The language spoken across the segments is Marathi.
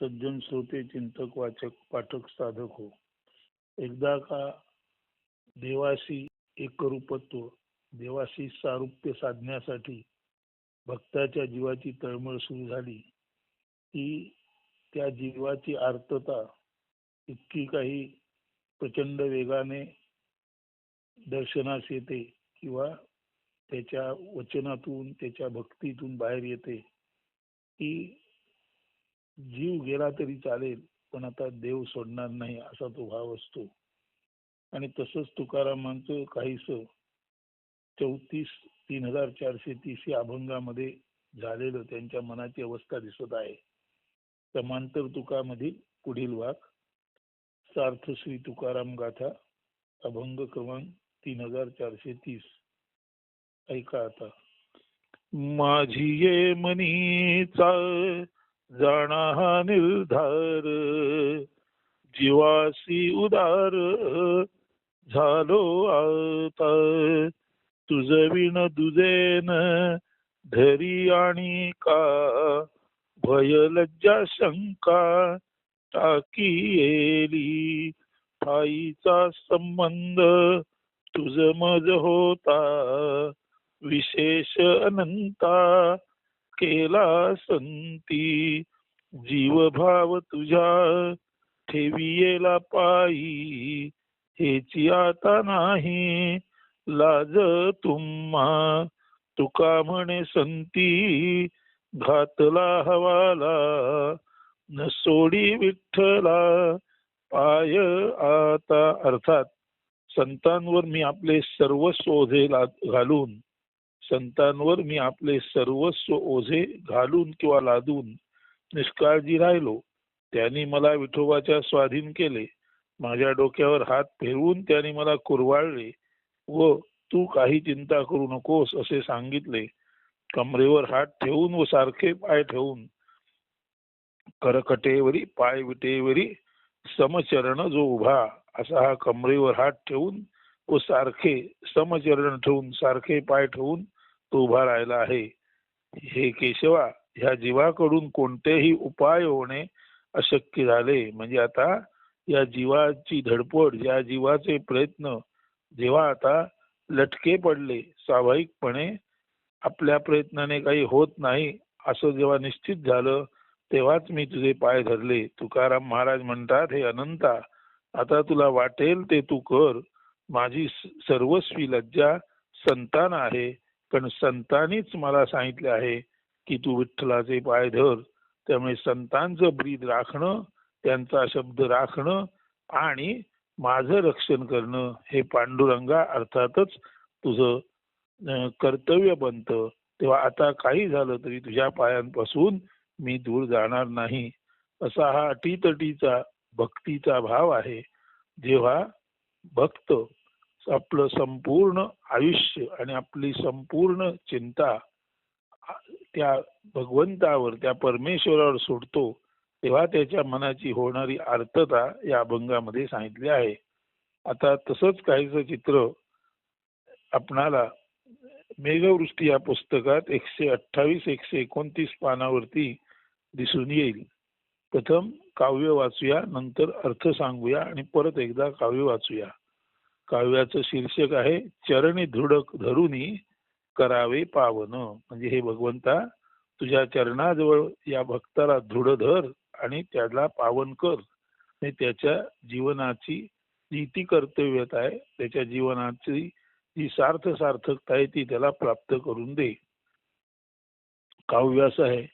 सज्जन श्रोते चिंतक वाचक पाठक साधक हो. एकदा का देवाशी एकरूपत्व देवाशी सारुप्य साधण्यासाठी भक्ताच्या जीवाची तळमळ सुरू झाली की त्या जीवाची आर्तता इतकी काही प्रचंड वेगाने दर्शनास येते किंवा त्याच्या वचनातून त्याच्या भक्तीतून बाहेर येते की जीव गेला तरी चालेल पण आता देव सोडणार नाही असा तो भाव असतो. आणि तसंच तुकारामांचं काहीस चौतीस तीन हजार चारशे तीस या अभंगामध्ये झालेलं त्यांच्या मनाची अवस्था दिसत आहे. समांतर तुकामधील पुढील वाक सार्थ श्री तुकाराम गाथा अभंग क्रमांक तीन हजार चारशे तीस. ऐका आता. माझी ये मनीचा जाणा हा निर्धार जीवासी उदार झालो आता. तुझ विण दुजेन धरी आणि का? भय लज्जा शंका टाकी येली. ठाईचा संबंध तुझ मज होता विशेष अनंता. केला संती. जीवभाव तुझ्या ठेवियेला पायी. हेची आता नाही. लाज तुम्हा. तुका म्हणे संती घातला हवाला. न सोडी विठ्ठला. पाय आता. अर्थात संतांवर मी आपले सर्व ओझे ला- घालून संतांवर मी आपले सर्वस्व ओझे घालून किंवा लादून निष्काळजी राहिलो. त्यांनी मला विठोबाच्या स्वाधीन केले. माझ्या डोक्यावर हात फिरवून त्यांनी मला कुरवाळले. व तू काही चिंता करू नकोस असे सांगितले. कमरेवर हात ठेवून व सारखे पाय ठेवून. करकटेवरी पाय विटेवरी समचरण जो उभा असा हा कमरेवर हात ठेवून व सारखे समचरण ठेवून सारखे पाय ठेवून तो उभा राहिला आहे. हे केशवा ह्या जीवाकडून कोणतेही उपाय होणे अशक्य झाले. म्हणजे आता या जीवाची धडपड या जीवाचे प्रयत्न जेव्हा आता लटके पडले स्वाभाविकपणे आपल्या प्रयत्नाने काही होत नाही असं जेव्हा निश्चित झालं तेव्हाच मी तुझे पाय धरले. तुकाराम महाराज म्हणतात हे अनंता आता तुला वाटेल ते तू कर. माझी सर्वस्वी लज्जा संतान आहे. पण संतांनीच मला सांगितले आहे की तू विठ्ठलाचे पाय धर. त्यामुळे संतांचं ब्रीद राखणं त्यांचा शब्द राखणं आणि माझं रक्षण करणं हे पांडुरंगा अर्थातच तुझं कर्तव्य बनतं. तेव्हा आता काही झालं तरी तुझ्या पायांपासून मी दूर जाणार नाही. असा हा अटीतटीचा भक्तीचा भाव आहे. जेव्हा भक्त आपलं संपूर्ण आयुष्य आणि आपली संपूर्ण चिंता त्या भगवंतावर त्या परमेश्वरावर सोडतो तेव्हा त्याच्या मनाची होणारी आर्तता या अभंगामध्ये सांगितली आहे. आता तसंच काहीच चित्र आपणाला मेघवृष्टी या पुस्तकात एकशे अठ्ठावीस एकशे एकोणतीस पानावरती दिसून येईल. प्रथम काव्य वाचूया नंतर अर्थ सांगूया आणि परत एकदा काव्य वाचूया. काव्याचं शीर्षक आहे चरणी धुडक धरुनी करावे पावन. म्हणजे हे भगवंता तुझ्या चरणाजवळ या भक्ताला दृढ धर आणि त्याला पावन कर. आणि त्याच्या जीवनाची जी ती कर्तव्यता आहे. त्याच्या जीवनाची जी सार्थ सार्थकता आहे ती त्याला प्राप्त करून दे. काव्यास आहे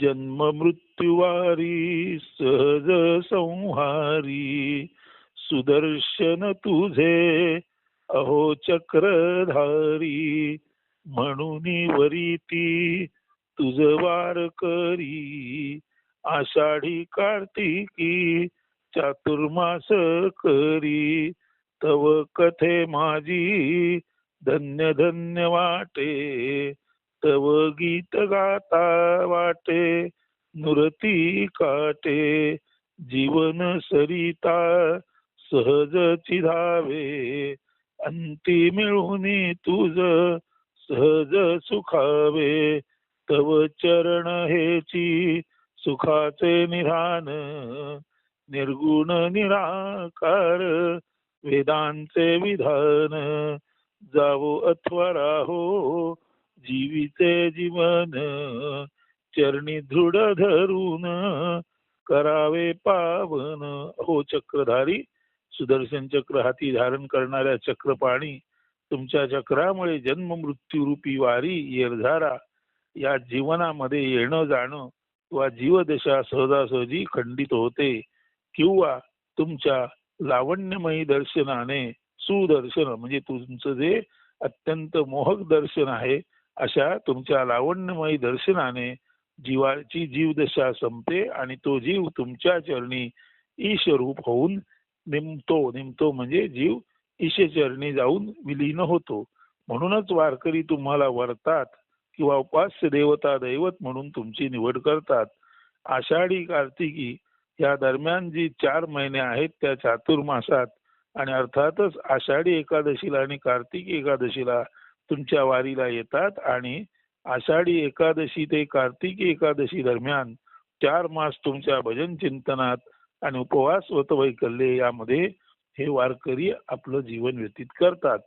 जन्म मृत्युवारी सहज संहारी सुदर्शन तुझे. अहो चक्रधारी म्हणून वरीती तुझ वार करी. आषाढी कार्तिकी चातुर्मास करी. तव कथे माझी धन्य धन्य वाटे. तव गीत गाता वाटे नुरती काटे. जीवन सरिता सहज चिधावे अंती मिळून तुझ सहज सुखावे. तव चरण हेची सुखाचे निधान निर्गुण निराकार वेदांचे विधान. जावो अथवा राहो जीविते जीवन चरणी दृढ धरून करावे पावन. हो चक्रधारी सुदर्शन चक्र हाती धारण करणाऱ्या चक्रपाणी तुमच्या चक्रामुळे जन्म मृत्यू रूपी वारी येरझारा या जीवनामध्ये येणं जाणं किंवा जीवदशा सहजासहजी खंडित होते किंवा तुमच्या लावण्यमयी दर्शनाने सुदर्शन म्हणजे तुमचं जे अत्यंत मोहक दर्शन आहे अशा तुमच्या लावण्यमयी दर्शनाने जीवाची जीवदशा संपते आणि तो जीव तुमच्या चरणी ईशरूप होऊन निमतो निमतो म्हणजे जीव ईशेचरणी जाऊन विलीन होतो. म्हणूनच वारकरी तुम्हाला वरतात किंवा उपास्य देवता दैवत म्हणून तुमची निवड करतात. आषाढी कार्तिकी या दरम्यान जी चार महिने आहेत त्या चातुर्मासात आणि अर्थातच आषाढी एकादशीला आणि कार्तिकी एकादशीला तुमच्या वारीला येतात आणि आषाढी एकादशी ते कार्तिकी एकादशी दरम्यान चार मास तुमच्या भजन चिंतनात आणि उपवास वैकल्य यामध्ये हे वारकरी आपलं जीवन व्यतीत करतात.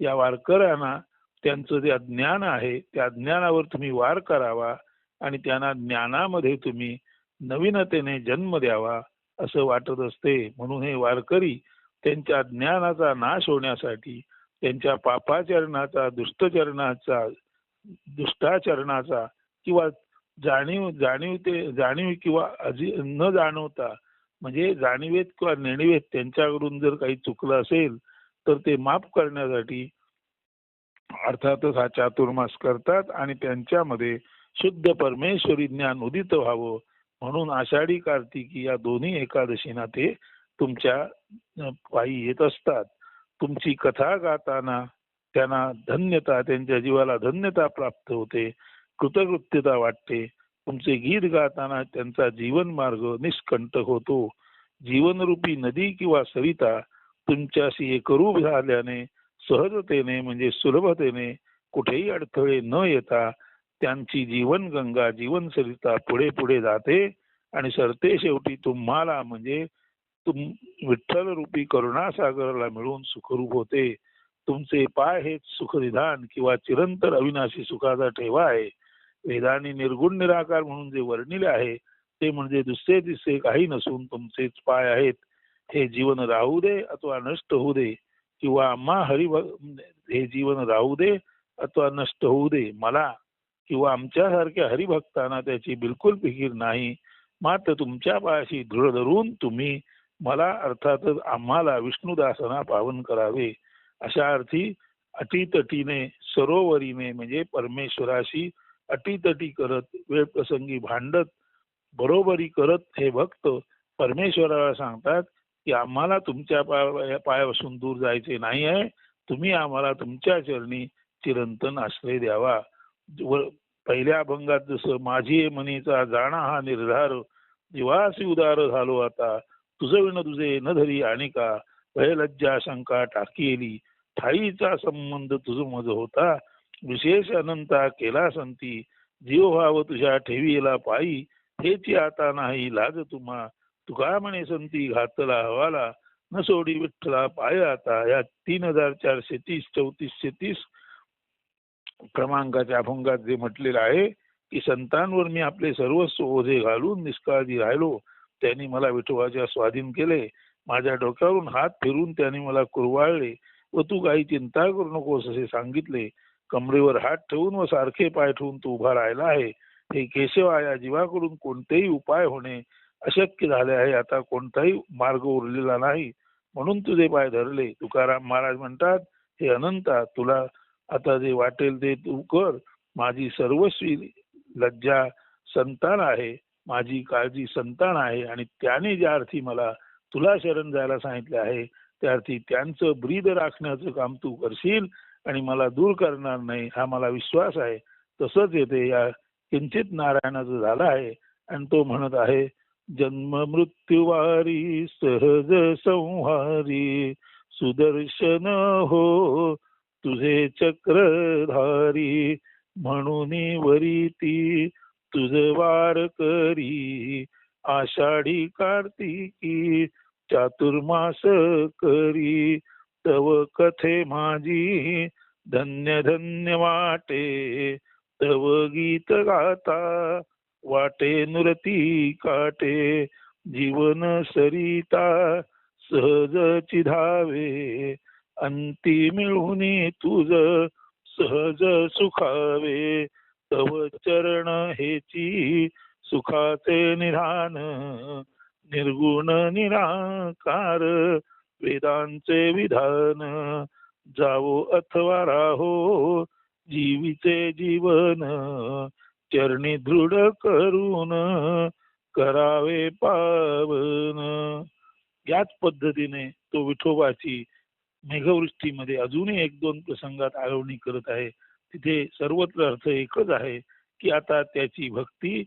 या वारकऱ्यांना त्यांचं जे अज्ञान आहे त्या ज्ञानावर तुम्ही वार करावा आणि त्यांना ज्ञानामध्ये तुम्ही नवीनतेने जन्म द्यावा असं वाटत असते. म्हणून हे वारकरी त्यांच्या ज्ञानाचा नाश होण्यासाठी त्यांच्या पापाचरणाचा दुष्टचरणाचा दुष्टाचरणाचा किंवा जाणीव जाणीव ते जाणीव किंवा अजी न जाणवता म्हणजे जाणीवेत किंवा नेणीवेत त्यांच्याकडून जर काही चुकलं असेल तर ते माफ करण्यासाठी अर्थातच हा चातुर्मास करतात आणि त्यांच्यामध्ये शुद्ध परमेश्वरी ज्ञान उदित व्हावं म्हणून आषाढी कार्तिकी या दोन्ही एकादशीना ते तुमच्या पायी येत असतात. तुमची कथा गाताना त्यांना धन्यता त्यांच्या जीवाला धन्यता प्राप्त होते कृतकृत्यता वाटते. तुमचे गीत गाताना त्यांचा जीवन मार्ग निष्कंटक होतो. जीवनरूपी नदी किंवा सरिता तुमच्याशी एकरूप झाल्याने सहजतेने म्हणजे सुलभतेने कुठेही अडथळे न येता त्यांची जीवन गंगा जीवन सरिता पुढे पुढे जाते आणि सरते शेवटी तुम्हाला म्हणजे तुम विठ्ठल रूपी करुणासागरला मिळून सुखरूप होते. तुमचे पाय हेच सुखनिधान किंवा चिरंतर अविनाशी सुखाचा ठेवा आहे. वेदाने निर्गुण निराकार म्हणून जे वर्णिले आहे ते म्हणजे दुसरे तिसरे काही नसून तुमचेच पाय आहेत. हे जीवन राहू दे अथवा नष्ट होऊ दे किंवा आम्हा हरिभ हे जीवन राहू दे अथवा नष्ट होऊ दे मला किंवा आमच्यासारख्या हरिभक्तांना त्याची बिलकुल फिकीर नाही. मात्र तुमच्या पायाशी दृढ धरून तुम्ही मला अर्थातच आम्हाला विष्णुदासना पावन करावे. अशा अर्थी अटीतटीने सरोवरीने म्हणजे परमेश्वराशी अटीतटी करत वेळ प्रसंगी भांडत बरोबरी करत हे भक्त परमेश्वराला सांगतात की आम्हाला तुमच्या पायापासून दूर जायचे नाही आहे. तुम्ही आम्हाला तुमच्या चरणी चिरंतन आश्रय द्यावा. पहिल्या अभंगात जसं माझी मनीचा जाणा हा निर्धार दिवासी उदार झालो आता. तुझं विण तुझे न धरी आणि का? भयलज्जा शंका टाकीली ठाईचा संबंध तुझ मज होता. विशेष अनंता केला संती जीव भाव तुझ्या ठेवीला पायी हेची आता नाही लाज तुम्हा. तुका म्हणे संती घातला हवाला न सोडी विठ्ठला पाय आता. या तीन हजार चारशे तीस चौतीसशे तीस क्रमांकाच्या अभंगात जे म्हटलेलं आहे की संतांवर मी आपले सर्वस्व ओझे घालून निष्काळजी राहिलो. त्यांनी मला विठोबाच्या स्वाधीन केले. माझ्या डोक्यावरून हात फिरून त्यांनी मला कुरवाळले व तू काही चिंता करू नकोस असे सांगितले. कमरेवर हात ठेवून व सारखे पाय ठेवून तो उभा राहिला आहे. हे केशवा या जीवाकडून कोणतेही उपाय होणे अशक्य झाले आहे. आता कोणताही मार्ग उरलेला नाही. म्हणून तुझे पाय धरले. तुकाराम महाराज म्हणतात हे अनंता तुला आता जे वाटेल ते तू कर. माझी सर्वस्वी लज्जा संतान आहे. माझी काळजी संतान आहे. आणि त्याने ज्या अर्थी मला तुला शरण जायला सांगितले आहे त्या अर्थी त्यांचं ब्रीद राखण्याचं काम तू करशील. आणि मला दूर करणार नाही हा मला विश्वास आहे. तसंच येते या किंचित नारायणाचं झालं आहे. आणि तो म्हणत आहे जन्म मृत्यूवारी सहज संहारी सुदर्शन हो तुझे चक्रधारी म्हणून वरी ती तुझ वार करी. आषाढी कार्तिकी चातुर्मास करी तव कथे माझी धन्य धन्य वाटे तव गीत गाता वाटे नुरती काटे जीवन सरिता सहज चिधावे अंती मिळून तुझ सहज सुखावे तव चरण हेची सुखाचे निधान निर्गुण निराकार वेदांचे विधान. जावो अथवा राहो जीविते जीवन. चरणी दृढ करून करावे पावन. याच पद्धतीने तो विठोबाची मेघवृष्टीमध्ये अजूनही एक दोन प्रसंगात आळवणी करत आहे. तिथे सर्वत्र अर्थ एकच आहे की आता त्याची भक्ती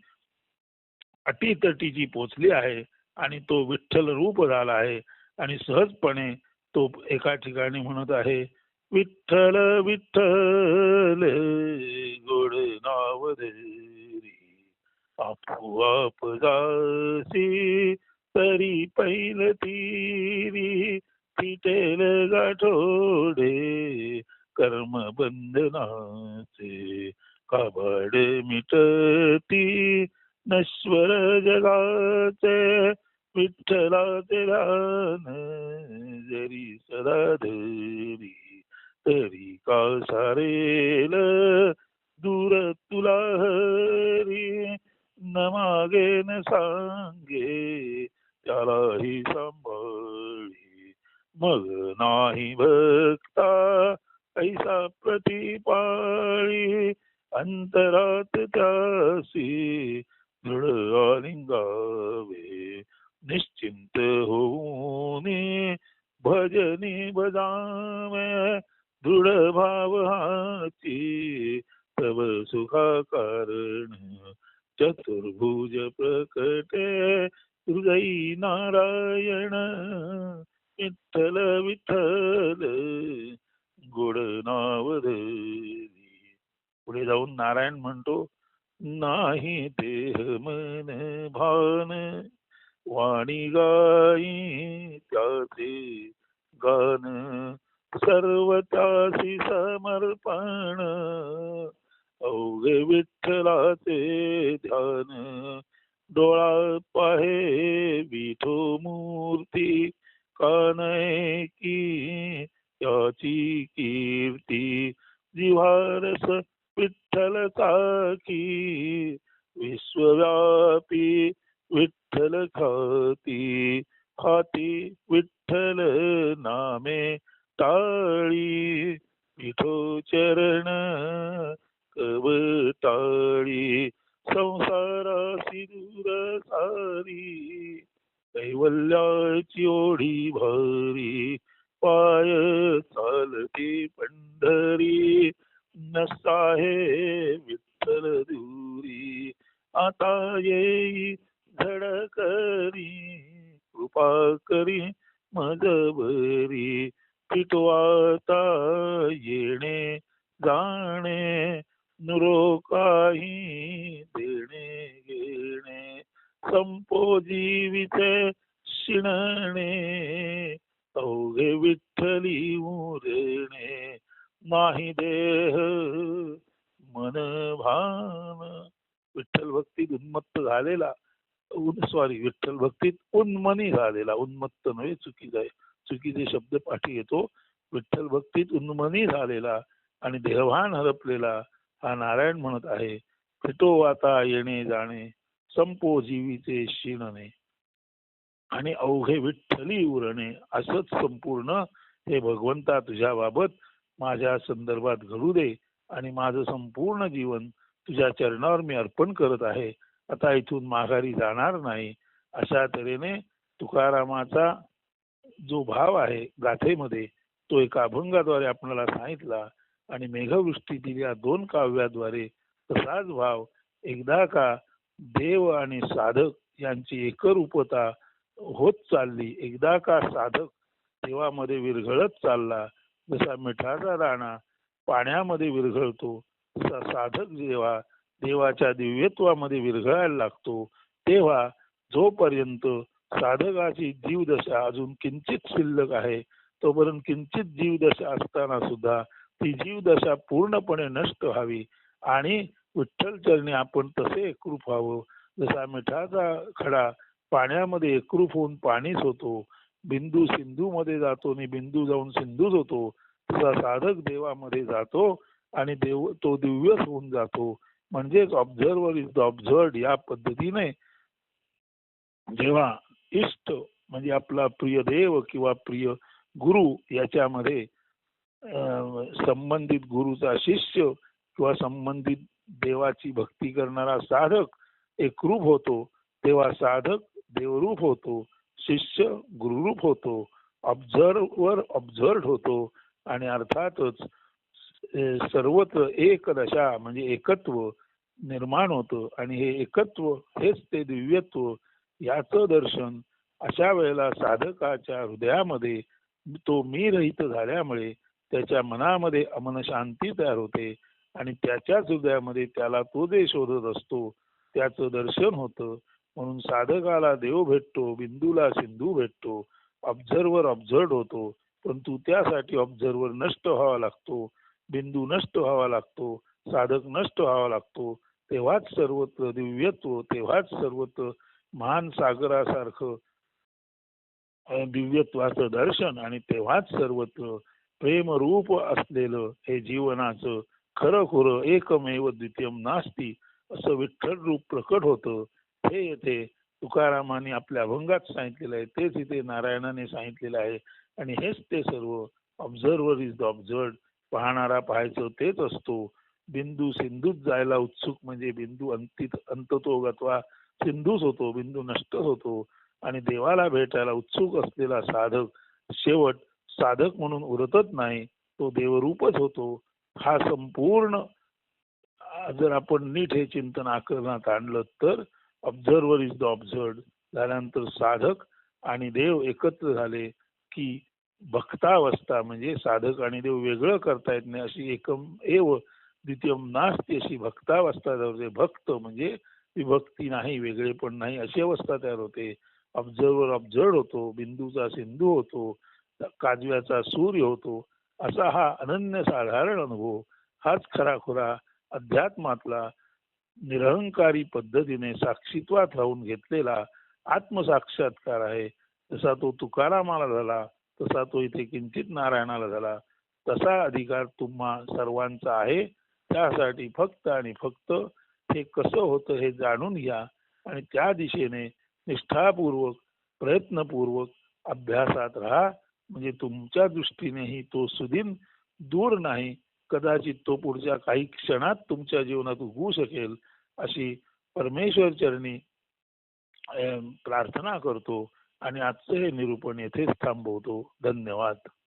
अटीतटीची पोचली आहे आणि तो विठ्ठल रूप झाला आहे. आणि सहजपणे तो एका ठिकाणी म्हणत आहे विठ्ठल विठ्ठल गोड नाव धरी आपोआप जासी तरी पैल तीरी फिटेल गाठोडे. कर्म बंधनाचे काबाड मिटती नश्वर जगाचे विठ्ठलाचे ध्यान जरी सदा धरी तरी का सारेल दूर तुला हरी न मागे न सांगे त्यालाही सांभाळी मग नाही भक्ता ऐसा प्रतिपाळी अंतरात त्यासी दृढ आलिंगावे निश्चिंत होऊने भजनी बजावे दृढ भाव हाची तव सुखा कारण चतुर्भुज प्रकटे हृदयी नारायण विठ्ठल विठ्ठल गोड नाव पुढे जाऊन नारायण म्हणतो नाही देह मन भान वाणी गाई त्याचे गान सर्व त्यासी समर्पण. अवघे विठ्ठलाचे ध्यान डोळा पाहे विठो मूर्ती कानय की त्याची कीर्ती. जिव्हारस विठ्ठल साखी विश्वव्यापी विठ्ठल खाती हाती विठ्ठल नामे टाळी. विठो चरण कवटाळी संसारासी दूर सारी. कैवल्याची ओढी भारी जीवित शिणणे अवघे विठ्ठली उरणे नाही देह मन भान विठ्ठल भक्तीत उन्मत्त झालेला सॉरी विठ्ठल भक्तीत उन्मनी झालेला उन्मत्त नव्हे चुकीचा आहे चुकीचे शब्द पाठी येतो विठ्ठल भक्तीत उन्मनी झालेला आणि देहभान हरपलेला हा नारायण म्हणत आहे फिटो वाता येणे जाणे संपो जीवीचे शिणणे आणि अवघे विठ्ठली उरणे असंच संपूर्ण हे भगवंता तुझ्या बाबत माझ्या संदर्भात घडू दे आणि माझं संपूर्ण जीवन तुझ्या चरणावर मी अर्पण करत आहे. आता इथून माघारी जाणार नाही. अशा तऱ्हेने तुकारामाचा जो भाव आहे गाथेमध्ये तो एका अभंगाद्वारे आपल्याला सांगितला आणि मेघवृष्टीतील या दोन काव्याद्वारे तसाच भाव एकदा का देव आणि साधक यांची एकरूपता होत चालली. एकदा का साधक देवामध्ये विरघळत चालला जसा मिठाचा राणा पाण्यामध्ये विरघळतो तसा साधक जेव्हा देवाच्या दिव्यत्वामध्ये विरघळायला लागतो. तेव्हा जोपर्यंत साधकाची जीवदशा अजून किंचित शिल्लक आहे तोपर्यंत किंचित जीवदशा असताना सुद्धा ती जीवदशा पूर्णपणे नष्ट व्हावी आणि विठ्ठल चरणी आपण तसे एकरूप व्हावं जसा मिठाचा खडा पाण्यामध्ये एकरूप होऊन पाणीच होतो. बिंदू सिंधू मध्ये जातो आणि बिंदू जाऊन सिंधूच होतो. तसा साधक देवामध्ये जातो आणि देव तो दिव्यच होऊन जातो. म्हणजेच ऑब्झर्वर इज द ऑब्झर्ड या पद्धतीने जेव्हा इष्ट म्हणजे आपला प्रिय देव किंवा प्रिय गुरु याच्यामध्ये संबंधित गुरुचा शिष्य किंवा संबंधित देवाची भक्ती करणारा साधक एकरूप होतो तेव्हा साधक देवरूप होतो शिष्य गुरुरूप होतो ऑब्झर्वर ऑब्झर्ड होतो आणि अर्थातच सर्वत्र एक दशा म्हणजे एकत्व निर्माण होतं आणि हे एकत्व हेच ते दिव्यत्व याचं दर्शन अशा वेळेला साधकाच्या हृदयामध्ये तो मी रहित झाल्यामुळे त्याच्या मनामध्ये अमन शांती तयार होते आणि त्याच्याच हृदयामध्ये त्याला तो जे शोधत असतो त्याचं दर्शन होतं. म्हणून साधकाला देव भेटतो बिंदूला सिंधू भेटतो ऑब्झर्वर ऑब्झर्ड होतो परंतु त्यासाठी ऑब्झर्वर नष्ट व्हावा लागतो बिंदू नष्ट व्हावा लागतो साधक नष्ट व्हावा लागतो तेव्हाच सर्वत्र दिव्यत्व तेव्हाच सर्वत्र महान सागरासारखं दिव्यत्वाचं दर्शन आणि तेव्हाच सर्वत्र प्रेमरूप असलेलं हे जीवनाचं खरं खुरं एकमेव द्वितीयम नास्ती असं विठ्ठल रूप प्रकट होतं. हे येथे तुकारामाने आपल्या अभंगात सांगितलेलं आहे तेच इथे नारायणाने सांगितलेलं आहे. आणि हेच ते सर्व ऑब्झर्वर इज द ऑब्झर्ड पाहणारा पाहायचं तेच असतो. बिंदू सिंधूत जायला उत्सुक म्हणजे बिंदू अंतित अंततो गत्वा सिंधूच होतो बिंदू नष्ट होतो. आणि देवाला भेटायला उत्सुक असलेला साधक शेवट साधक म्हणून उरतच नाही तो देवरूपच होतो. हा संपूर्ण जर आपण नीट हे चिंतन आकरणात आणलं तर ऑब्झर्वर इज द ऑब्झर्ड झाल्यानंतर साधक आणि देव एकत्र झाले की भक्तावस्था म्हणजे साधक आणि देव वेगळं करता येत नाही अशी एकम एव द्वितीयम नास्ती अशी भक्तावस्था होते. भक्त म्हणजे विभक्ती नाही वेगळे पण नाही अशी अवस्था तयार होते. ऑब्झर्वर ऑब्झर्ड होतो बिंदूचा सिंधू होतो काजव्याचा सूर्य होतो असा हा अनन्य साधारण अनुभव हाच खराखुरा अध्यात्मातला निरहंकारी पद्धतीने साक्षीत्वात राहून घेतलेला आत्मसाक्षात्कार आहे. जसा तो तुकारामाला झाला तसा तो इथे किंचित नारायणाला झाला. तसा अधिकार तुम्हा सर्वांचा आहे. त्यासाठी फक्त आणि फक्त हे कसं होतं हे जाणून घ्या आणि त्या दिशेने निष्ठापूर्वक प्रयत्नपूर्वक अभ्यासात राहा. म्हणजे तुमच्या दृष्टीनेही तो सुदीन दूर नाही. कदाचित तो पुढच्या काही क्षणात तुमच्या जीवनात उगवू शकेल अशी परमेश्वर चरणी प्रार्थना करतो आणि आजचं हे निरूपण येथेच थांबवतो. धन्यवाद.